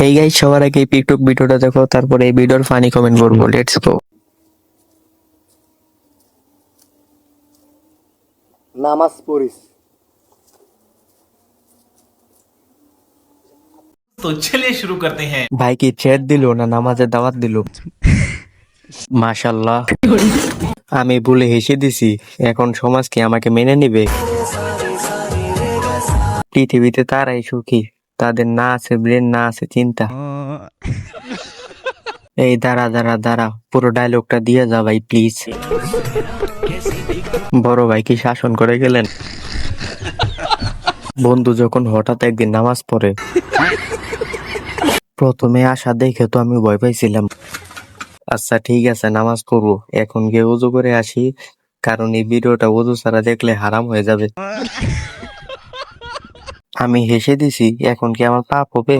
এই গাইজ সবার আগে পিকটুক ভিডিওটা দেখো তারপরে এই ভিডিওর ফানি কমেন্ট করব লেটস গো নামাজ পড়িস। তো চলে শুরু করতে হ্যাঁ। ভাই কি চ্যাট দিল না নামাজের দাওয়াত দিল? মাশাল্লাহ আমি ভুলে হেসে দিছি এখন সমাজ কি আমাকে মেনে নিবে? পৃথিবীতে তারাই সুখী। তাদের না আছে ব্রেন না আছে চিন্তা। এই দাঁড়া দাঁড়া দাঁড়া পুরো ডায়লগটা দিয়ে যা ভাই প্লিজ বড় ভাই কি শাসন করে গেলেন? বন্ধু যখন হঠাৎ একদিন নামাজ পড়ে প্রথমে আসা দেখে তো আমি ভয় পাইছিলাম। আচ্ছা ঠিক আছে নামাজ পড়ব। এখন গিয়ে উজু করে আসি কারণ এই ভিডিওটা উজু ছাড়া দেখলে হারাম হয়ে যাবে। আমি হেসে দিছি এখন কি আমার পাপ হবে?